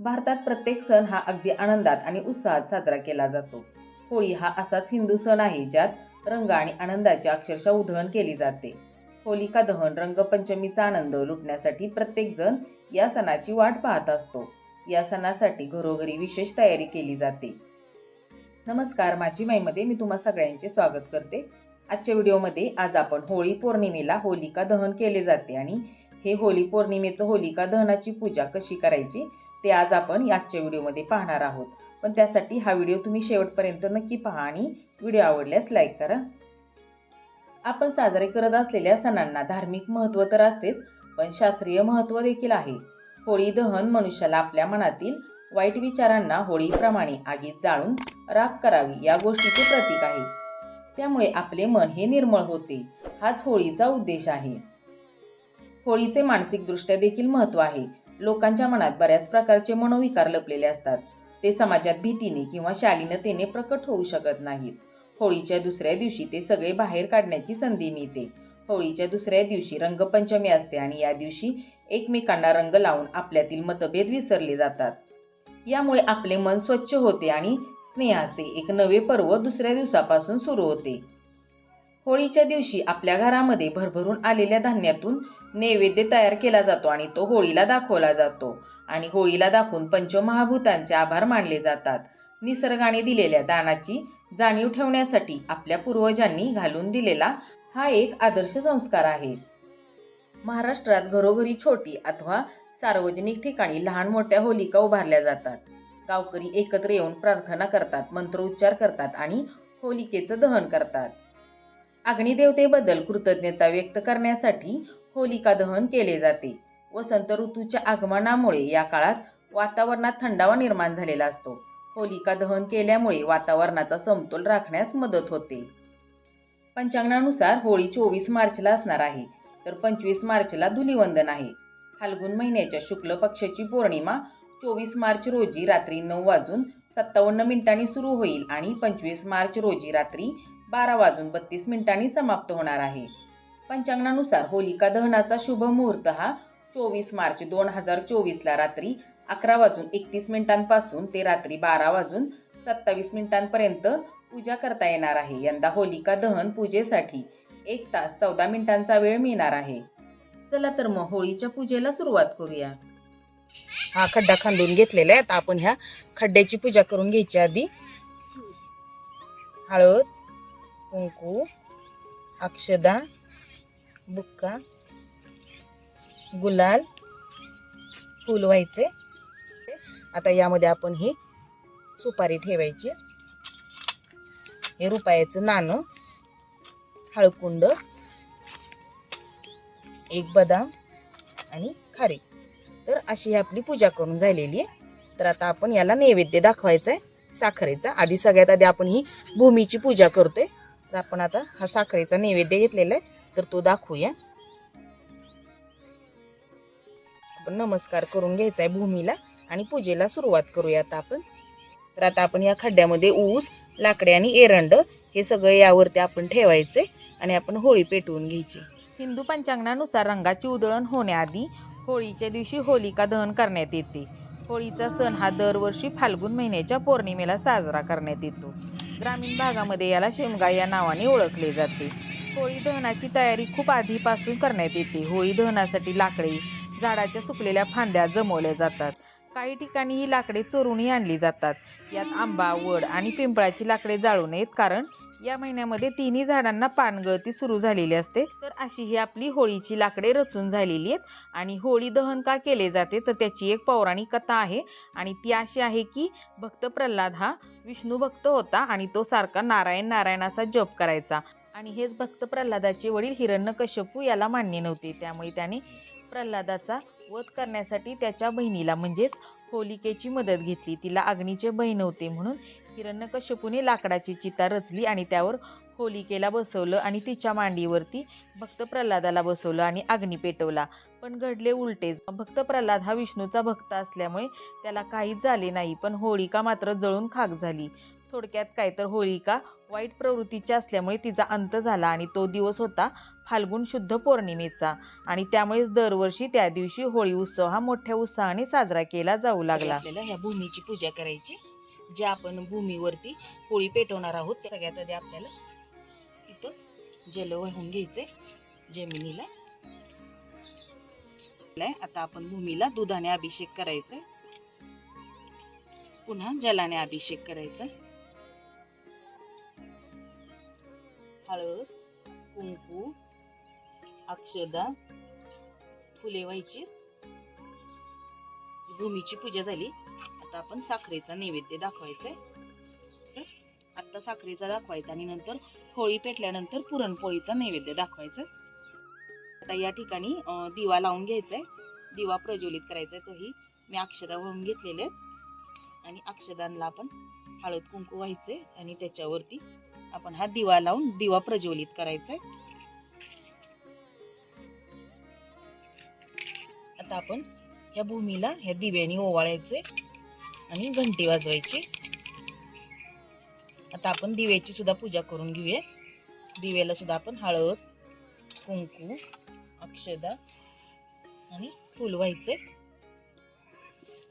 भारतात प्रत्येक सण हा अगदी आनंदात आणि उत्साहात साजरा केला जातो. होळी हा असाच हिंदू सण आहे ज्यात रंग आणि आनंदाची अक्षरशः उधळण केली जाते. होलिका दहन रंगपंचमीचा आनंद लुटण्यासाठी प्रत्येकजण या सणाची वाट पाहत असतो. या सणासाठी घरोघरी विशेष तयारी केली जाते. नमस्कार माझी माईमध्ये मी तुम्हा सगळ्यांचे स्वागत करते. आजच्या व्हिडिओमध्ये आज आपण होळी पौर्णिमेला होलिका दहन केले जाते आणि हे होळी पौर्णिमेचं होलिका दहनाची पूजा कशी करायची ते आज आपण याच्या व्हिडिओमध्ये पाहणार आहोत. पण त्यासाठी हा व्हिडिओ तुम्ही शेवटपर्यंत नक्की पहा आणि व्हिडिओ आवडल्यास लाईक करा. आपण साजरे करत असलेल्या सणांना धार्मिक महत्त्व तर असतेच पण शास्त्रीय महत्त्व देखील आहे. होळी दहन मनुष्याला आपल्या मनातील वाईट विचारांना होळीप्रमाणे आगीत जाळून राख करावी या गोष्टीचे प्रतीक आहे. त्यामुळे आपले मन हे निर्मळ होते. हाच होळीचा उद्देश आहे. होळीचे मानसिकदृष्ट्या देखील महत्त्व आहे. लोकांच्या मनात बऱ्याच प्रकारचे मनोविकार लपलेले असतात. ते समाजात भीतीने किंवा शालीनतेने प्रकट होऊ शकत नाहीत. होळीच्या दुसऱ्या दिवशी ते सगळे बाहेर काढण्याची संधी मिळते. होळीच्या दुसऱ्या दिवशी रंगपंचमी असते आणि या दिवशी एकमेकांना रंग लावून आपल्यातील मतभेद विसरले जातात. यामुळे आपले मन स्वच्छ होते आणि स्नेहाचे एक नवे पर्व दुसऱ्या दिवसापासून सुरू होते. होळीच्या दिवशी आपल्या घरामध्ये भरभरून आलेल्या धान्यातून नैवेद्य तयार केला जातो आणि तो होळीला दाखवला जातो. आणि होळीला दाखवून पंचमहाभूतांचे आभार मानले जातात. निसर्गाने दिलेल्या दानाची जाणीव ठेवण्यासाठी आपल्या पूर्वजांनी घालून दिलेला हा एक आदर्श संस्कार आहे. महाराष्ट्रात घरोघरी छोटी अथवा सार्वजनिक ठिकाणी लहान मोठ्या होलिका उभारल्या जातात. गावकरी एकत्र येऊन प्रार्थना करतात मंत्रोच्चार करतात आणि होलिकेचं दहन करतात. अग्निदेवतेबद्दल कृतज्ञता व्यक्त करण्यासाठी होलिका दहन केले जाते. वसंत ऋतूच्या आगमनामुळे या काळात वातावरणात थंडावा निर्माण झालेला असतो. होलिका दहन केल्यामुळे वातावरणाचा समतोल राखण्यास मदत होते. पंचांगणानुसार होळी चोवीस मार्चला असणार आहे तर पंचवीस मार्चला धुलिवंदन आहे. फाल्गुन महिन्याच्या शुक्ल पक्षाची पौर्णिमा चोवीस मार्च रोजी रात्री नऊ वाजून सत्तावन्न मिनिटांनी सुरू होईल आणि पंचवीस मार्च रोजी रात्री बारा वाजून बत्तीस मिनिटांनी समाप्त होणार आहे. पंचांगणानुसार होलिका दहनाचा शुभ मुहूर्त हा चोवीस मार्च दोन हजार चोवीसला रात्री अकरा वाजून एकतीस मिनिटांपासून ते रात्री बारा वाजून सत्तावीस मिनिटांपर्यंत पूजा करता येणार आहे. यंदा होलिका दहन पूजेसाठी एक तास चौदा मिनिटांचा वेळ मिळणार आहे. चला तर मग होळीच्या पूजेला सुरुवात करूया. हा खड्डा खांदून घेतलेला आहे आता आपण ह्या खड्ड्याची पूजा करून घ्यायची आधी. हळद. कुंकू अक्षदा बुक्का गुलाल फूल व्हायचे आता यामध्ये आपण ही सुपारी ठेवायची. हे रुपयाचं नाणं हळकुंड एक बदाम आणि खारीक तर अशी आपली पूजा करून झालेली आहे. तर आता आपण याला नैवेद्य दाखवायचा आहे साखरेचा. आधी सगळ्यात आधी आपण ही भूमीची पूजा करतोय. तर आपण आता हा साखरेचा नैवेद्य घेतलेला आहे. तर तो दाखवूया. आपण नमस्कार करून घ्यायचा आहे भूमीला आणि पूजेला सुरुवात करूया आता आपण. तर आता आपण या खड्ड्यामध्ये ऊस लाकडे आणि एरंड हे सगळं यावरती आपण ठेवायचे आणि आपण होळी पेटवून घ्यायची. हिंदू पंचांगणानुसार रंगाची उधळण होण्याआधी होळीच्या दिवशी होलिका दहन करण्यात येते. होळीचा सण हा दरवर्षी फाल्गुन महिन्याच्या पौर्णिमेला साजरा करण्यात येतो. ग्रामीण भागामध्ये याला शेमगा या नावाने ओळखले जाते. होळी दहनाची तयारी खूप आधीपासून करण्यात येते. होळी दहनासाठी लाकडे झाडाच्या सुकलेल्या फांद्या जमवल्या जातात. काही ठिकाणी ही लाकडे चोरूनही आणली जातात. यात आंबा वड आणि पिंपळाची लाकडे जाळू नयेत कारण या महिन्यामध्ये तिन्ही झाडांना पानगळती सुरू झालेली असते. तर अशी ही आपली होळीची लाकडे रचून झालेली आहेत. आणि होळी दहन का केले जाते तर त्याची एक पौराणिक कथा आहे. आणि ती अशी आहे की भक्त प्रल्हाद हा विष्णू भक्त होता आणि तो सारखा नारायण नारायण असा जप करायचा. आणि हेच भक्त प्रल्हादाचे वडील हिरण्यकश्यपू याला मान्य नव्हते. त्यामुळे त्याने प्रल्हादाचा वध करण्यासाठी त्याच्या बहिणीला म्हणजेच होलिकेची मदत घेतली. तिला अग्नीचे बहीण होते म्हणून हिरण्यकश्यपूने लाकडाची चिता रचली आणि त्यावर होलिकेला बसवलं आणि तिच्या मांडीवरती भक्त प्रल्हादाला बसवलं आणि अग्नी पेटवला. पण घडले उलटेच भक्त प्रल्हाद हा विष्णूचा भक्त असल्यामुळे त्याला काहीच झाले नाही पण होळिका मात्र जळून खाक झाली. थोडक्यात काय तर होळिका वाईट प्रवृत्तीची असल्यामुळे तिचा अंत झाला आणि तो दिवस होता फाल्गुन शुद्ध पौर्णिमेचा. आणि त्यामुळेच दरवर्षी त्या दिवशी होळी उत्सव हा मोठ्या उत्साहाने साजरा केला जाऊ लागला. आपल्याला ह्या भूमीची पूजा करायची जे आपण भूमीवरती होळी पेटवणार आहोत सगळ्यात आधी आपल्याला इथं जल वाहून घ्यायचे जमिनीला. आता आपण भूमीला दुधाने अभिषेक करायचा पुन्हा जलाने अभिषेक करायचा हळद कुंकू अक्षदा फुले व्हायची. भूमीची पूजा झाली. आता आपण साखरेचा नैवेद्य दाखवायचा तर आत्ता साखरेचा दाखवायचा आणि नंतर होळी पेटल्यानंतर पुरणपोळीचा नैवेद्य दाखवायचा. आता या ठिकाणी दिवा लावून घ्यायचा आहे दिवा प्रज्वलित करायचा आहे तोही मी अक्षदा वाहून घेतलेले आहेत आणि अक्षदांना आपण हळद कुंकू व्हायचे आणि त्याच्यावरती आपण हा दिवा लावून दिवा प्रज्वलित करायचा आहे आता आपण ह्या भूमीला ह्या दिव्याने ओवाळायचे आणि घंटी वाजवायची. आता आपण दिव्याची सुद्धा पूजा करून घेऊया. दिव्याला सुद्धा आपण हळद कुंकू अक्षदा आणि फुल व्हायचे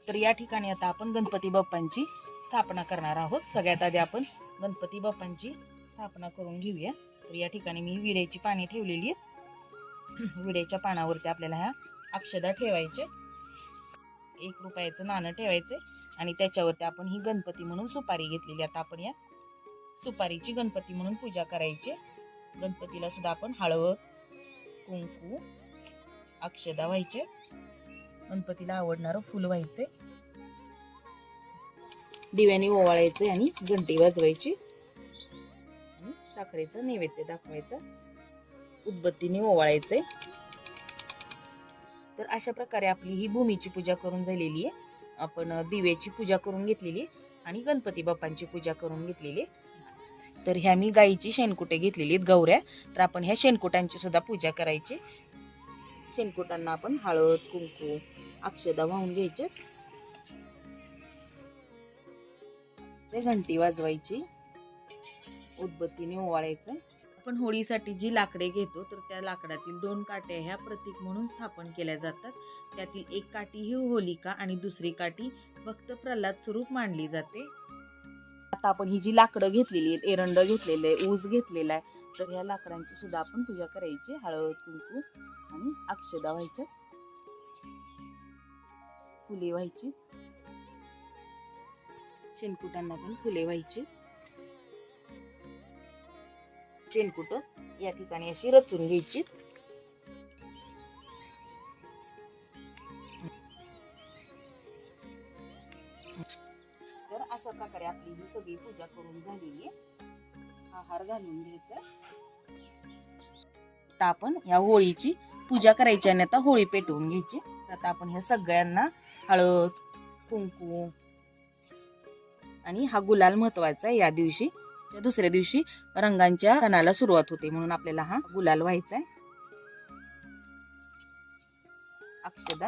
तर या ठिकाणी आता आपण गणपती बाप्पांची स्थापना करणार आहोत. सगळ्यात आधी आपण गणपती बाप्पांची स्थापना करून घेऊया. तर या ठिकाणी मी विड्याची पाने ठेवलेली आहेत. विड्याच्या पानावरती आपल्याला ह्या अक्षदा ठेवायचे. एक रुपयाचं नाणं ठेवायचे आणि त्याच्यावरती आपण ही गणपती म्हणून सुपारी घेतलेली. आता आपण या सुपारीची गणपती म्हणून पूजा करायची. गणपतीला सुद्धा आपण हळद कुंकू अक्षदा व्हायचे. गणपतीला आवडणारं फुल व्हायचे. दिव्याने ओवाळायचे आणि घंटी वाजवायची. आणि साखरेचं नैवेद्य दाखवायचं. उदबत्तीने ओवाळायचंय. तर अशा प्रकारे आपली ही भूमीची पूजा करून झालेली आहे. आपण दिव्याची पूजा करून घेतलेली आणि गणपती बाप्पांची पूजा करून घेतलेली तर ह्या मी गाईची शेणकुटे घेतलेली आहेत गौऱ्या. तर आपण ह्या शेणकुटांची सुद्धा पूजा करायची. शेणकुटांना आपण हळद कुंकू अक्षदा वाहून घ्यायचे ते घंटी वाजवायची. उदबत्तीने ओवाळायचं. आपण होळीसाठी जी लाकडे घेतो तर त्या लाकडातील दोन काट्या ह्या प्रतीक म्हणून स्थापन केल्या जातात. त्यातील एक काठी ही होलिका आणि दुसरी काठी भक्त प्रल्हाद स्वरूप मांडली जाते. आता आपण ही जी लाकडं घेतलेली आहेत एरंड घेतलेलं आहे ऊस घेतलेला आहे तर ह्या लाकडांची सुद्धा आपण पूजा करायची. हळद कुंकू आणि अक्षदा व्हायच्या. फुले व्हायची. शेणकुटांना पण फुले व्हायची. शेणकुट या ठिकाणी अशी रचून घ्यायची. तर अशा प्रकारे आपली ही सगळी पूजा करून झालेली आहे. आहार घालून घ्यायचा. आता आपण ह्या होळीची पूजा करायची आणि आता होळी पेटवून घ्यायची. तर आता आपण ह्या सगळ्यांना हळद कुंकू आणि हा गुलाल महत्त्वाचा आहे या दिवशी. दुसऱ्या दिवशी रंगांच्या सणाला सुरुवात होते म्हणून आपल्याला हा गुलाल व्हायचा आहे. अक्षदा.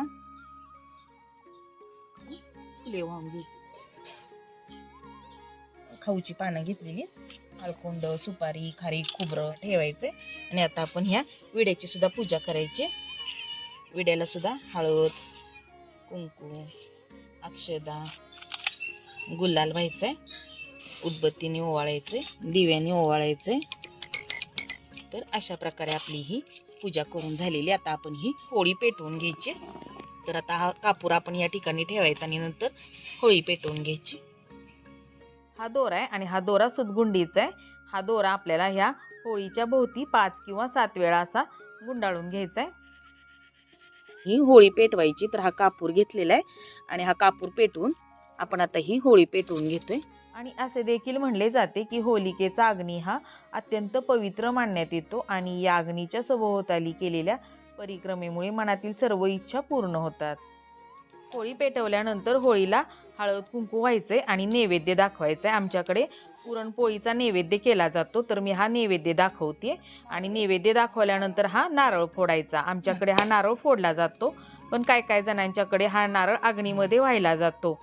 फुले वाहून घ्यायची. खाऊची पानं घेतलेली. हळकुंड सुपारी खारी खोबरं ठेवायचे. आणि आता आपण ह्या विड्याची सुद्धा पूजा करायची. विड्याला सुद्धा हळद कुंकू अक्षदा. गुलाल व्हायचंय. उदबत्तीने ओवाळायचे दिव्याने ओवाळायचे तर अशा प्रकारे आपली ही पूजा करून झालेली. आता आपण ही होळी पेटवून घ्यायची. तर आता हा कापूर आपण या ठिकाणी ठेवायचा आणि नंतर होळी पेटवून घ्यायची. हा दोरा आहे आणि हा दोरा सुदगुंडीचा आहे. हा दोरा आपल्याला ह्या होळीच्या भोवती पाच किंवा सात वेळा असा गुंडाळून घ्यायचा आहे. ही होळी पेटवायची तर हा कापूर घेतलेला आहे. आणि हा कापूर पेटवून आपण आता ही होळी पेटवून घेतोय. आणि असे देखील म्हणले जाते की होलिकेचा अग्नी हा अत्यंत पवित्र मानण्यात येतो आणि या अग्नीच्या सभोवताली केलेल्या परिक्रमेमुळे मनातील सर्व इच्छा पूर्ण होतात. होळी पेटवल्यानंतर होळीला हळद कुंकू व्हायचे आणि नैवेद्य दाखवायचे आमच्याकडे पुरणपोळीचा नैवेद्य केला जातो तर मी हा नैवेद्य दाखवते आणि नैवेद्य दाखवल्यानंतर हा नारळ फोडायचा. आमच्याकडे हा नारळ फोडला जातो पण काय काय जणांच्याकडे हा नारळ अग्नीमध्ये व्हायला जातो.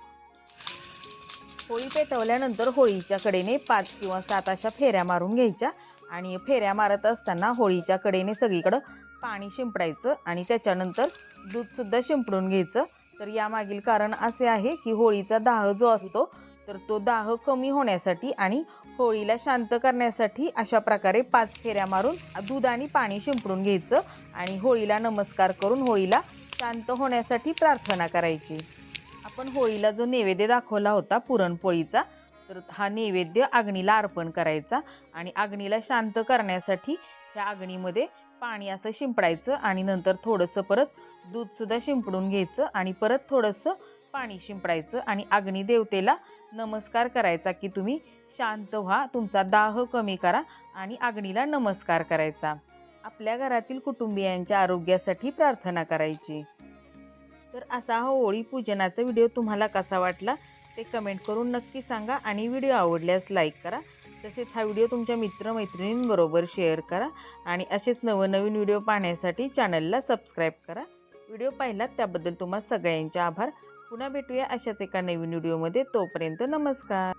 होळी पेटवल्यानंतर होळीच्या कडेने पाच किंवा सात अशा फेऱ्या मारून घ्यायच्या. आणि फेऱ्या मारत असताना होळीच्या कडेने सगळीकडं पाणी शिंपडायचं आणि त्याच्यानंतर दूधसुद्धा शिंपडून घ्यायचं. तर यामागील कारण असे आहे की होळीचा दाह जो असतो तर तो दाह कमी होण्यासाठी आणि होळीला शांत करण्यासाठी अशा प्रकारे पाच फेऱ्या मारून दूध आणि पाणी शिंपडून घ्यायचं आणि होळीला नमस्कार करून होळीला शांत होण्यासाठी प्रार्थना करायची. आपण होळीला जो नैवेद्य दाखवला होता पुरणपोळीचा तर हा नैवेद्य अग्नीला अर्पण करायचा आणि अग्नीला शांत करण्यासाठी त्या अग्नीमध्ये पाणी असं शिंपडायचं आणि नंतर थोडंसं परत दूधसुद्धा शिंपडून घ्यायचं आणि परत थोडंसं पाणी शिंपडायचं आणि अग्नी देवतेला नमस्कार करायचा की तुम्ही शांत व्हा तुमचा दाह कमी करा आणि अग्नीला नमस्कार करायचा. आपल्या घरातील कुटुंबियांच्या आरोग्यासाठी प्रार्थना करायची. तर असा हा होळी पूजनाचा व्हिडिओ तुम्हाला कसा वाटला ते कमेंट करून नक्की सांगा आणि व्हिडिओ आवडल्यास लाईक करा. तसेच हा व्हिडिओ तुमच्या मित्रमैत्रिणींबरोबर शेअर करा आणि असेच नवनवीन व्हिडिओ पाहण्यासाठी चॅनलला सबस्क्राईब करा. व्हिडिओ पाहिलात त्याबद्दल तुम्हा सगळ्यांचे आभार. पुन्हा भेटूया अशाच एका नवीन व्हिडिओमध्ये. तोपर्यंत नमस्कार.